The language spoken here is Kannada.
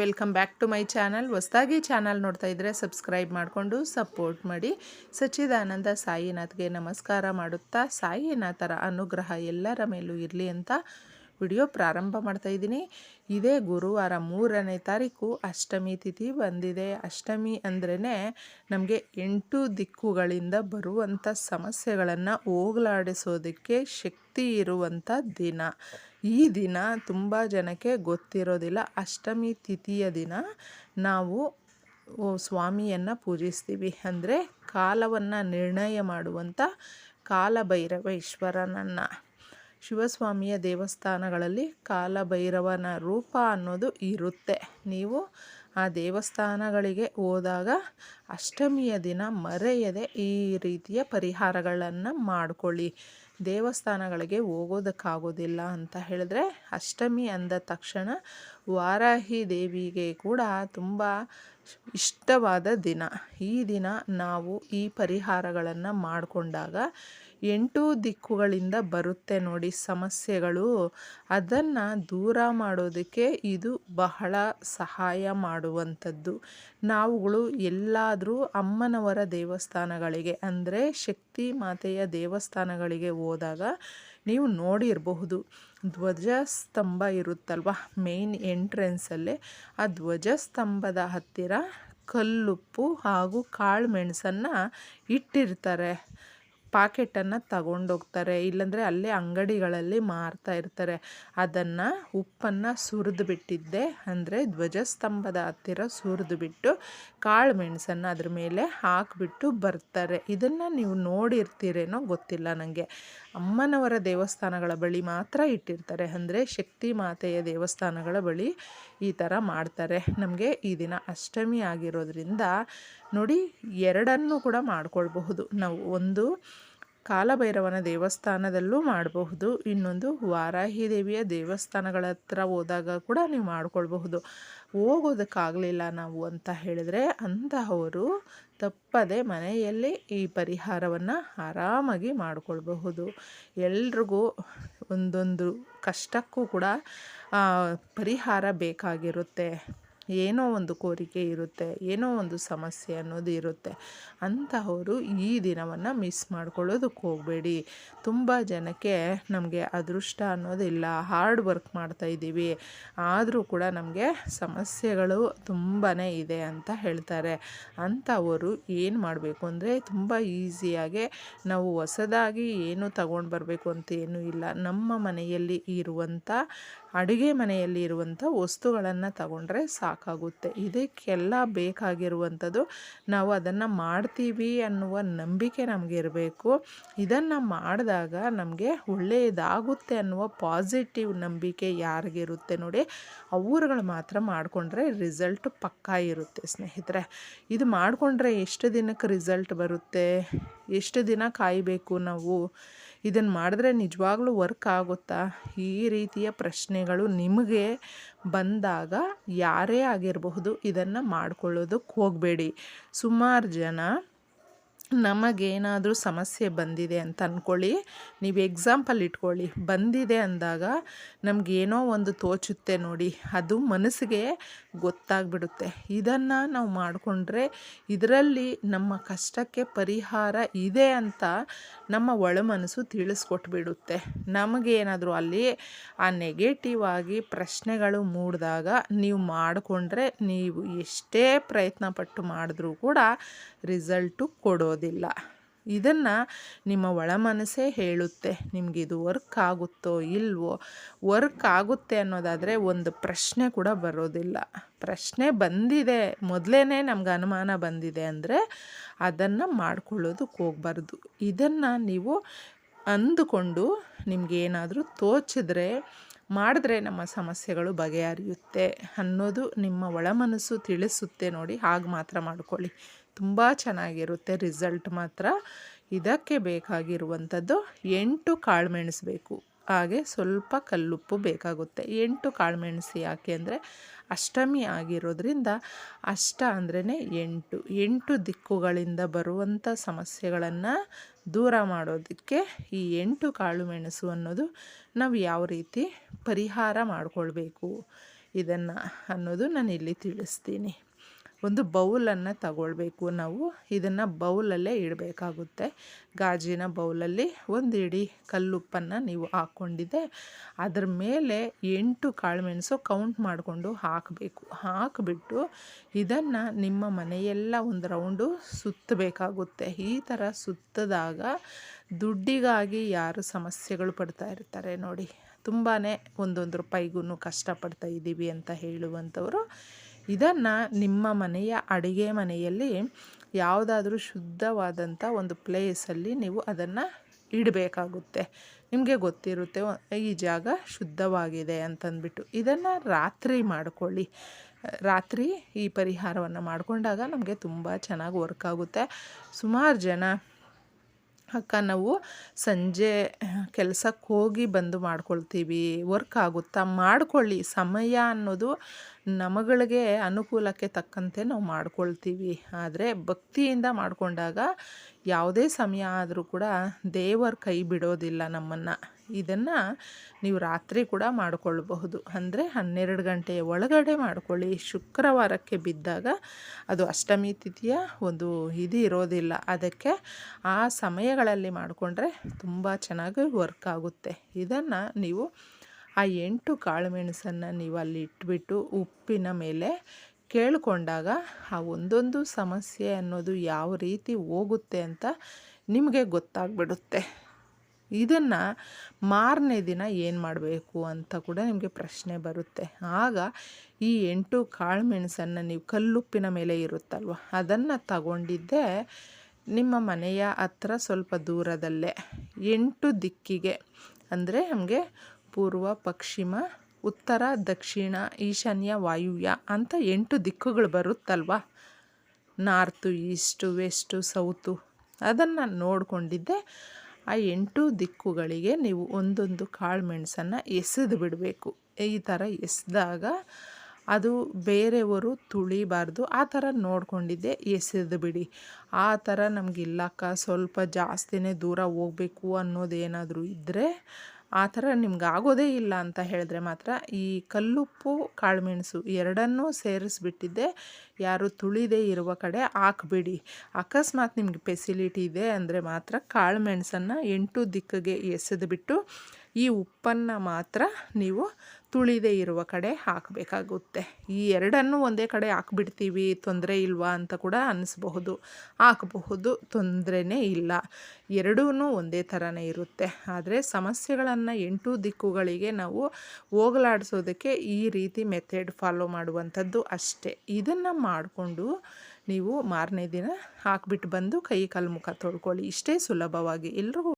Welcome back to my channel ಹೊಸದಾಗಿ ಚಾನಲ್ ನೋಡ್ತಾ ಇದ್ದರೆ ಸಬ್ಸ್ಕ್ರೈಬ್ ಮಾಡಿಕೊಂಡು ಸಪೋರ್ಟ್ ಮಾಡಿ. ಸಚ್ಚಿದಾನಂದ ಸಾಯಿನಾಥ್ಗೆ ನಮಸ್ಕಾರ ಮಾಡುತ್ತಾ ಸಾಯಿನಾಥರ ಅನುಗ್ರಹ ಎಲ್ಲರ ಮೇಲೂ ಇರಲಿ ಅಂತ ವಿಡಿಯೋ ಪ್ರಾರಂಭ ಮಾಡ್ತಾ ಇದ್ದೀನಿ. ಇದೇ ಗುರುವಾರ ಮೂರನೇ ತಾರೀಕು ಅಷ್ಟಮಿ ತಿಥಿ ಬಂದಿದೆ. ಅಷ್ಟಮಿ ಅಂದ್ರೇ ನಮಗೆ ಎಂಟು ದಿಕ್ಕುಗಳಿಂದ ಬರುವಂಥ ಸಮಸ್ಯೆಗಳನ್ನು ಹೋಗಲಾಡಿಸೋದಕ್ಕೆ ಶಕ್ತಿ ಇರುವಂಥ ದಿನ. ಈ ದಿನ ತುಂಬ ಜನಕ್ಕೆ ಗೊತ್ತಿರೋದಿಲ್ಲ. ಅಷ್ಟಮಿ ತಿಥಿಯ ದಿನ ನಾವು ಸ್ವಾಮಿಯನ್ನು ಪೂಜಿಸ್ತೀವಿ. ಅಂದರೆ ಕಾಲವನ್ನು ನಿರ್ಣಯ ಮಾಡುವಂಥ ಕಾಲಭೈರವೇಶ್ವರನನ್ನು ಶಿವಸ್ವಾಮಿಯ ದೇವಸ್ಥಾನಗಳಲ್ಲಿ ಕಾಲಭೈರವನ ರೂಪ ಅನ್ನೋದು ಇರುತ್ತೆ. ನೀವು ಆ ದೇವಸ್ಥಾನಗಳಿಗೆ ಹೋದಾಗ ಅಷ್ಟಮಿಯ ದಿನ ಮರೆಯದೆ ಈ ರೀತಿಯ ಪರಿಹಾರಗಳನ್ನು ಮಾಡಿಕೊಳ್ಳಿ. ದೇವಸ್ಥಾನಗಳಿಗೆ ಹೋಗೋದಕ್ಕಾಗೋದಿಲ್ಲ ಅಂತ ಹೇಳಿದ್ರೆ ಅಷ್ಟಮಿ ಅಂದ ತಕ್ಷಣ ವಾರಾಹಿ ದೇವಿಗೆ ಕೂಡ ತುಂಬ ಇಷ್ಟವಾದ ದಿನ. ಈ ದಿನ ನಾವು ಈ ಪರಿಹಾರಗಳನ್ನು ಮಾಡಿಕೊಂಡಾಗ ಎಂಟು ದಿಕ್ಕುಗಳಿಂದ ಬರುತ್ತೆ ನೋಡಿ ಸಮಸ್ಯೆಗಳು. ಅದನ್ನು ದೂರ ಮಾಡೋದಕ್ಕೆ ಇದು ಬಹಳ ಸಹಾಯ ಮಾಡುವಂಥದ್ದು. ನಾವುಗಳು ಎಲ್ಲಾದರೂ ಅಮ್ಮನವರ ದೇವಸ್ಥಾನಗಳಿಗೆ ಅಂದರೆ ಶಕ್ತಿ ಮಾತೆಯ ದೇವಸ್ಥಾನಗಳಿಗೆ ಹೋದಾಗ ನೀವು ನೋಡಿರಬಹುದು. ಧ್ವಜಸ್ತಂಭ ಇರುತ್ತಲ್ವ ಮೇನ್ ಎಂಟ್ರೆನ್ಸಲ್ಲೇ. ಆ ಧ್ವಜಸ್ತಂಭದ ಹತ್ತಿರ ಕಲ್ಲುಪ್ಪು ಹಾಗೂ ಕಾಳು ಮೆಣಸನ್ನು ಇಟ್ಟಿರ್ತಾರೆ. ಪಾಕೆಟನ್ನು ತಗೊಂಡೋಗ್ತಾರೆ, ಇಲ್ಲಾಂದರೆ ಅಲ್ಲೇ ಅಂಗಡಿಗಳಲ್ಲಿ ಮಾರ್ತಾ ಇರ್ತಾರೆ. ಅದನ್ನು ಉಪ್ಪನ್ನು ಸುರಿದು ಬಿಟ್ಟಿದ್ದೆ. ಅಂದರೆ ಧ್ವಜಸ್ತಂಭದ ಹತ್ತಿರ ಸುರಿದು ಬಿಟ್ಟು ಕಾಳು ಮೆಣಸನ್ನು ಅದ್ರ ಮೇಲೆ ಹಾಕಿಬಿಟ್ಟು ಬರ್ತಾರೆ. ಇದನ್ನು ನೀವು ನೋಡಿರ್ತೀರೇನೋ ಗೊತ್ತಿಲ್ಲ ನನಗೆ ಅಮ್ಮನವರ ದೇವಸ್ಥಾನಗಳ ಬಳಿ ಮಾತ್ರ ಇಟ್ಟಿರ್ತಾರೆ. ಅಂದರೆ ಶಕ್ತಿ ಮಾತೆಯ ದೇವಸ್ಥಾನಗಳ ಬಳಿ ಈ ಥರ ಮಾಡ್ತಾರೆ. ನಮಗೆ ಈ ದಿನ ಅಷ್ಟಮಿ ಆಗಿರೋದ್ರಿಂದ ನೋಡಿ ಎರಡನ್ನು ಕೂಡ ಮಾಡ್ಕೊಳ್ಬಹುದು. ನಾವು ಒಂದು ಕಾಲಭೈರವನ ದೇವಸ್ಥಾನದಲ್ಲೂ ಮಾಡಬಹುದು. ಇನ್ನೊಂದು ವಾರಾಹಿ ದೇವಿಯ ದೇವಸ್ಥಾನಗಳ ಹತ್ರ ಹೋದಾಗ ಕೂಡ ನೀವು ಮಾಡ್ಕೊಳ್ಬಹುದು. ಹೋಗೋದಕ್ಕಾಗಲಿಲ್ಲ ನಾವು ಅಂತ ಹೇಳಿದರೆ ಅಂತಹವರು ತಪ್ಪದೆ ಮನೆಯಲ್ಲಿ ಈ ಪರಿಹಾರವನ್ನು ಆರಾಮಾಗಿ ಮಾಡಿಕೊಳ್ಬಹುದು. ಎಲ್ರಿಗೂ ಒಂದೊಂದು ಕಷ್ಟಕ್ಕೂ ಕೂಡ ಪರಿಹಾರ ಬೇಕಾಗಿರುತ್ತೆ. ಏನೋ ಒಂದು ಕೋರಿಕೆ ಇರುತ್ತೆ, ಏನೋ ಒಂದು ಸಮಸ್ಯೆ ಅನ್ನೋದು ಇರುತ್ತೆ. ಅಂತಹವರು ಈ ದಿನವನ್ನು ಮಿಸ್ ಮಾಡ್ಕೊಳ್ಳೋದಕ್ಕೆ ಹೋಗಬೇಡಿ. ತುಂಬ ಜನಕ್ಕೆ ನಮಗೆ ಅದೃಷ್ಟ ಅನ್ನೋದಿಲ್ಲ. ಹಾರ್ಡ್ ವರ್ಕ್ ಮಾಡ್ತಾಯಿದ್ದೀವಿ ಆದರೂ ಕೂಡ ನಮಗೆ ಸಮಸ್ಯೆಗಳು ತುಂಬಾ ಇದೆ ಅಂತ ಹೇಳ್ತಾರೆ. ಅಂಥವರು ಏನು ಮಾಡಬೇಕು ಅಂದರೆ ತುಂಬ ಈಸಿಯಾಗೆ ನಾವು ಹೊಸದಾಗಿ ಏನು ತಗೊಂಡು ಬರಬೇಕು ಅಂತ ಏನೂ ಇಲ್ಲ. ನಮ್ಮ ಮನೆಯಲ್ಲಿ ಇರುವಂಥ ಅಡುಗೆ ಮನೆಯಲ್ಲಿ ಇರುವಂಥ ವಸ್ತುಗಳನ್ನು ತಗೊಂಡ್ರೆ ಸಾಕಾಗುತ್ತೆ. ಇದಕ್ಕೆಲ್ಲ ಬೇಕಾಗಿರುವಂಥದ್ದು ನಾವು ಅದನ್ನು ಮಾಡ್ತೀವಿ ಅನ್ನುವ ನಂಬಿಕೆ ನಮಗೆ ಇರಬೇಕು. ಇದನ್ನು ಮಾಡಿದಾಗ ನಮಗೆ ಒಳ್ಳೆಯದಾಗುತ್ತೆ ಅನ್ನುವ ಪಾಸಿಟಿವ್ ನಂಬಿಕೆ ಯಾರಿಗಿರುತ್ತೆ ನೋಡಿ, ಅವರುಗಳು ಮಾತ್ರ ಮಾಡಿಕೊಂಡ್ರೆ ರಿಸಲ್ಟ್ ಪಕ್ಕಾ ಇರುತ್ತೆ ಸ್ನೇಹಿತರೆ. ಇದು ಮಾಡಿಕೊಂಡ್ರೆ ಎಷ್ಟು ದಿನಕ್ಕೆ ರಿಸಲ್ಟ್ ಬರುತ್ತೆ? ಎಷ್ಟು ದಿನ ಕಾಯಬೇಕು ನಾವು? ಇದನ್ನು ಮಾಡಿದ್ರೆ ನಿಜವಾಗ್ಲೂ ವರ್ಕ್ ಆಗುತ್ತಾ? ಈ ರೀತಿಯ ಪ್ರಶ್ನೆಗಳು ನಿಮಗೆ ಬಂದಾಗ ಯಾರೇ ಆಗಿರಬಹುದು ಇದನ್ನು ಮಾಡ್ಕೊಳ್ಳೋದಕ್ಕೆ ಹೋಗಬೇಡಿ. ಸುಮಾರು ಜನ ನಮಗೇನಾದರೂ ಸಮಸ್ಯೆ ಬಂದಿದೆ ಅಂತ ಅಂದ್ಕೊಳ್ಳಿ ನೀವು ಎಕ್ಸಾಂಪಲ್ ಇಟ್ಕೊಳ್ಳಿ. ಬಂದಿದೆ ಅಂದಾಗ ನಮಗೇನೋ ಒಂದು ತೋಚುತ್ತೆ ನೋಡಿ. ಅದು ಮನಸ್ಸಿಗೆ ಗೊತ್ತಾಗ್ಬಿಡುತ್ತೆ. ಇದನ್ನು ನಾವು ಮಾಡಿಕೊಂಡ್ರೆ ಇದರಲ್ಲಿ ನಮ್ಮ ಕಷ್ಟಕ್ಕೆ ಪರಿಹಾರ ಇದೆ ಅಂತ ನಮ್ಮ ಒಳ ಮನಸ್ಸು ತಿಳಿಸ್ಕೊಟ್ಬಿಡುತ್ತೆ. ನಮಗೇನಾದರೂ ಅಲ್ಲಿ ಆ ನೆಗೆಟಿವ್ ಆಗಿ ಪ್ರಶ್ನೆಗಳು ಮೂಡಿದಾಗ ನೀವು ಮಾಡಿಕೊಂಡ್ರೆ ನೀವು ಎಷ್ಟೇ ಪ್ರಯತ್ನ ಪಟ್ಟು ಮಾಡಿದ್ರೂ ಕೂಡ ರಿಸಲ್ಟು ಕೊಡೋದಿಲ್ಲ ಇದನ್ನು ನಿಮ್ಮ ಒಳ ಮನಸ್ಸೇ ಹೇಳುತ್ತೆ ನಿಮಗಿದು ವರ್ಕ್ ಆಗುತ್ತೋ ಇಲ್ವೋ? ವರ್ಕ್ ಆಗುತ್ತೆ ಅನ್ನೋದಾದರೆ ಒಂದು ಪ್ರಶ್ನೆ ಕೂಡ ಬರೋದಿಲ್ಲ. ಪ್ರಶ್ನೆ ಬಂದಿದೆ. ಮೊದಲೇ ನಮ್ಗೆ ಅನುಮಾನ ಬಂದಿದೆ ಅಂದರೆ ಅದನ್ನು ಮಾಡ್ಕೊಳ್ಳೋದಕ್ಕೆ ಹೋಗ್ಬಾರ್ದು. ಇದನ್ನು ನೀವು ಅಂದುಕೊಂಡು ನಿಮಗೇನಾದರೂ ತೋಚಿದ್ರೆ ಮಾಡಿದ್ರೆ ನಮ್ಮ ಸಮಸ್ಯೆಗಳು ಬಗೆಹರಿಯುತ್ತೆ ಅನ್ನೋದು ನಿಮ್ಮ ಒಳಮನಸ್ಸು ತಿಳಿಸುತ್ತೆ ನೋಡಿ, ಹಾಗೆ ಮಾತ್ರ ಮಾಡ್ಕೊಳ್ಳಿ. ತುಂಬ ಚೆನ್ನಾಗಿರುತ್ತೆ ರಿಸಲ್ಟ್ ಮಾತ್ರ. ಇದಕ್ಕೆ ಬೇಕಾಗಿರುವಂಥದ್ದು ಎಂಟು ಕಾಳುಮೆಣಸು ಬೇಕು. ಹಾಗೆ ಸ್ವಲ್ಪ ಕಲ್ಲುಪ್ಪು ಬೇಕಾಗುತ್ತೆ. ಎಂಟು ಕಾಳುಮೆಣಸು ಯಾಕೆ ಅಂದರೆ ಅಷ್ಟಮಿ ಆಗಿರೋದ್ರಿಂದ ಅಷ್ಟ ಅಂದ್ರೇ ಎಂಟು. ಎಂಟು ದಿಕ್ಕುಗಳಿಂದ ಬರುವಂಥ ಸಮಸ್ಯೆಗಳನ್ನು ದೂರ ಮಾಡೋದಕ್ಕೆ ಈ ಎಂಟು ಕಾಳು ಮೆಣಸು ಅನ್ನೋದು ನಾವು ಯಾವ ರೀತಿ ಪರಿಹಾರ ಮಾಡಿಕೊಳ್ಬೇಕು ಇದನ್ನು ಅನ್ನೋದು ನಾನು ಇಲ್ಲಿ ತಿಳಿಸ್ತೀನಿ. ಒಂದು ಬೌಲನ್ನು ತಗೊಳ್ಬೇಕು ನಾವು. ಇದನ್ನು ಬೌಲಲ್ಲೇ ಇಡಬೇಕಾಗುತ್ತೆ. ಗಾಜಿನ ಬೌಲಲ್ಲಿ ಒಂದು ಇಡೀ ಕಲ್ಲುಪ್ಪನ್ನು ನೀವು ಹಾಕ್ಕೊಂಡಿದ್ದೆ ಅದರ ಮೇಲೆ ಎಂಟು ಕಾಳುಮೆಣಸು ಕೌಂಟ್ ಮಾಡಿಕೊಂಡು ಹಾಕಬೇಕು. ಹಾಕಿಬಿಟ್ಟು ಇದನ್ನು ನಿಮ್ಮ ಮನೆಯೆಲ್ಲ ಒಂದು ರೌಂಡು ಸುತ್ತಬೇಕಾಗುತ್ತೆ. ಈ ಥರ ಸುತ್ತದಾಗ ದುಡ್ಡಿಗಾಗಿ ಯಾರು ಸಮಸ್ಯೆಗಳು ಪಡ್ತಾ ಇರ್ತಾರೆ ನೋಡಿ. ತುಂಬಾ ಒಂದೊಂದು ರೂಪಾಯಿಗೂ ಕಷ್ಟಪಡ್ತಾ ಇದ್ದೀವಿ ಅಂತ ಹೇಳುವಂಥವರು. ಇದನ್ನು ನಿಮ್ಮ ಮನೆಯ ಅಡುಗೆ ಮನೆಯಲ್ಲಿ ಯಾವುದಾದ್ರೂ ಶುದ್ಧವಾದಂಥ ಒಂದು ಪ್ಲೇಸಲ್ಲಿ ನೀವು ಅದನ್ನು ಇಡಬೇಕಾಗುತ್ತೆ. ನಿಮಗೆ ಗೊತ್ತಿರುತ್ತೆ ಈ ಜಾಗ ಶುದ್ಧವಾಗಿದೆ ಅಂತಂದ್ಬಿಟ್ಟು. ಇದನ್ನು ರಾತ್ರಿ ಮಾಡಿಕೊಳ್ಳಿ. ರಾತ್ರಿ ಈ ಪರಿಹಾರವನ್ನು ಮಾಡಿಕೊಂಡಾಗ ನಮಗೆ ತುಂಬ ಚೆನ್ನಾಗಿ ವರ್ಕ್ ಆಗುತ್ತೆ. ಸುಮಾರು ಜನ ಅಕ್ಕ ನಾವು ಸಂಜೆ ಕೆಲಸಕ್ಕೆ ಹೋಗಿ ಬಂದು ಮಾಡ್ಕೊಳ್ತೀವಿ. ವರ್ಕ್ ಆಗುತ್ತಾ? ಮಾಡ್ಕೊಳ್ಳಿ. ಸಮಯ ಅನ್ನೋದು ನಮಗಳಿಗೆ ಅನುಕೂಲಕ್ಕೆ ತಕ್ಕಂತೆ ನಾವು ಮಾಡ್ಕೊಳ್ತೀವಿ. ಆದರೆ ಭಕ್ತಿಯಿಂದ ಮಾಡಿಕೊಂಡಾಗ ಯಾವುದೇ ಸಮಯ ಆದರೂ ಕೂಡ ದೇವರ ಕೈ ಬಿಡೋದಿಲ್ಲ ನಮ್ಮನ್ನು. ಇದನ್ನು ನೀವು ರಾತ್ರಿ ಕೂಡ ಮಾಡಿಕೊಳ್ಳಬಹುದು ಅಂದರೆ ಹನ್ನೆರಡು ಗಂಟೆಯ ಒಳಗಡೆ ಮಾಡಿಕೊಳ್ಳಿ. ಶುಕ್ರವಾರಕ್ಕೆ ಬಿದ್ದಾಗ ಅದು ಅಷ್ಟಮಿ ತಿಥಿಯ ಒಂದು ಇದು ಇರೋದಿಲ್ಲ. ಅದಕ್ಕೆ ಆ ಸಮಯಗಳಲ್ಲಿ ಮಾಡಿಕೊಂಡ್ರೆ ತುಂಬ ಚೆನ್ನಾಗಿ ವರ್ಕ್ ಆಗುತ್ತೆ. ಇದನ್ನು ನೀವು ಆ ಎಂಟು ಕಾಳುಮೆಣಸನ್ನು ನೀವು ಅಲ್ಲಿ ಇಟ್ಬಿಟ್ಟು ಉಪ್ಪಿನ ಮೇಲೆ ಕೇಳಿಕೊಂಡಾಗ ಆ ಒಂದೊಂದು ಸಮಸ್ಯೆ ಅನ್ನೋದು ಯಾವ ರೀತಿ ಹೋಗುತ್ತೆ ಅಂತ ನಿಮಗೆ ಗೊತ್ತಾಗ್ಬಿಡುತ್ತೆ. ಇದನ್ನು ಮಾರನೇ ದಿನ ಏನು ಮಾಡಬೇಕು ಅಂತ ಕೂಡ ನಿಮಗೆ ಪ್ರಶ್ನೆ ಬರುತ್ತೆ. ಆಗ ಈ ಎಂಟು ಕಾಳು ಮೆಣಸನ್ನು ನೀವು ಕಲ್ಲುಪ್ಪಿನ ಮೇಲೆ ಇರುತ್ತಲ್ವ, ಅದನ್ನು ತಗೊಂಡಿದ್ದೆ ನಿಮ್ಮ ಮನೆಯ ಹತ್ರ ಸ್ವಲ್ಪ ದೂರದಲ್ಲೇ. ಎಂಟು ದಿಕ್ಕಿಗೆ, ಅಂದರೆ ನಮಗೆ ಪೂರ್ವ, ಪಶ್ಚಿಮ, ಉತ್ತರ, ದಕ್ಷಿಣ, ಈಶಾನ್ಯ, ವಾಯುವ್ಯ ಅಂತ ಎಂಟು ದಿಕ್ಕುಗಳು ಬರುತ್ತಲ್ವ? ನಾರ್ತು, ಈಸ್ಟು, ವೆಸ್ಟು, ಸೌತು, ಅದನ್ನು ನೋಡಿಕೊಂಡಿದ್ದೆ. ಆ ಎಂಟು ದಿಕ್ಕುಗಳಿಗೆ ನೀವು ಒಂದೊಂದು ಕಾಳು ಮೆಣಸನ್ನು ಎಸೆದು ಬಿಡಬೇಕು. ಈ ಥರ ಎಸೆದಾಗ ಅದು ಬೇರೆಯವರು ತುಳಿಬಾರ್ದು. ಆ ಥರ ನೋಡ್ಕೊಂಡಿದ್ದೆ, ಎಸೆದು ಬಿಡಿ. ಆ ಥರ ನಮಗಿಲ್ಲಕ್ಕ ಸ್ವಲ್ಪ ಜಾಸ್ತಿನೇ ದೂರ ಹೋಗ್ಬೇಕು ಅನ್ನೋದೇನಾದರೂ ಇದ್ದರೆ ಆ ಥರ ನಿಮ್ಗೆ ಆಗೋದೇ ಇಲ್ಲ ಅಂತ ಹೇಳಿದ್ರೆ ಮಾತ್ರ ಈ ಕಲ್ಲುಪ್ಪು, ಕಾಳುಮೆಣಸು ಎರಡನ್ನೂ ಸೇರಿಸ್ಬಿಟ್ಟಿದ್ದೆ. ಯಾರು ತುಳಿದೇ ಇರುವ ಕಡೆ ಹಾಕ್ಬಿಡಿ. ಅಕಸ್ಮಾತ್ ನಿಮಗೆ ಫೆಸಿಲಿಟಿ ಇದೆ ಅಂದರೆ ಮಾತ್ರ ಕಾಳುಮೆಣಸನ್ನು ಎಂಟು ದಿಕ್ಕಿಗೆ ಎಸೆದುಬಿಟ್ಟು ಈ ಉಪ್ಪನ್ನು ಮಾತ್ರ ನೀವು ತುಳಿದೇ ಇರುವ ಕಡೆ ಹಾಕಬೇಕಾಗುತ್ತೆ. ಈ ಎರಡನ್ನು ಒಂದೇ ಕಡೆ ಹಾಕ್ಬಿಡ್ತೀವಿ, ತೊಂದರೆ ಇಲ್ವಾ ಅಂತ ಕೂಡ ಅನ್ನಿಸ್ಬಹುದು ಹಾಕಬಹುದು, ತೊಂದರೆನೇ ಇಲ್ಲ. ಎರಡೂ ಒಂದೇ ಥರನೇ ಇರುತ್ತೆ. ಆದರೆ ಸಮಸ್ಯೆಗಳನ್ನು ಎಂಟು ದಿಕ್ಕುಗಳಿಗೆ ನಾವು ಹೋಗಲಾಡಿಸೋದಕ್ಕೆ ಈ ರೀತಿ ಮೆಥಡ್ ಫಾಲೋ ಮಾಡುವಂಥದ್ದು ಅಷ್ಟೇ. ಇದನ್ನು ಮಾಡಿಕೊಂಡು ನೀವು ಮಾರನೇ ದಿನ ಹಾಕ್ಬಿಟ್ಟು ಬಂದು ಕೈ ಕಾಲು ತೊಳ್ಕೊಳ್ಳಿ. ಇಷ್ಟೇ ಸುಲಭವಾಗಿ. ಎಲ್ರಿಗೂ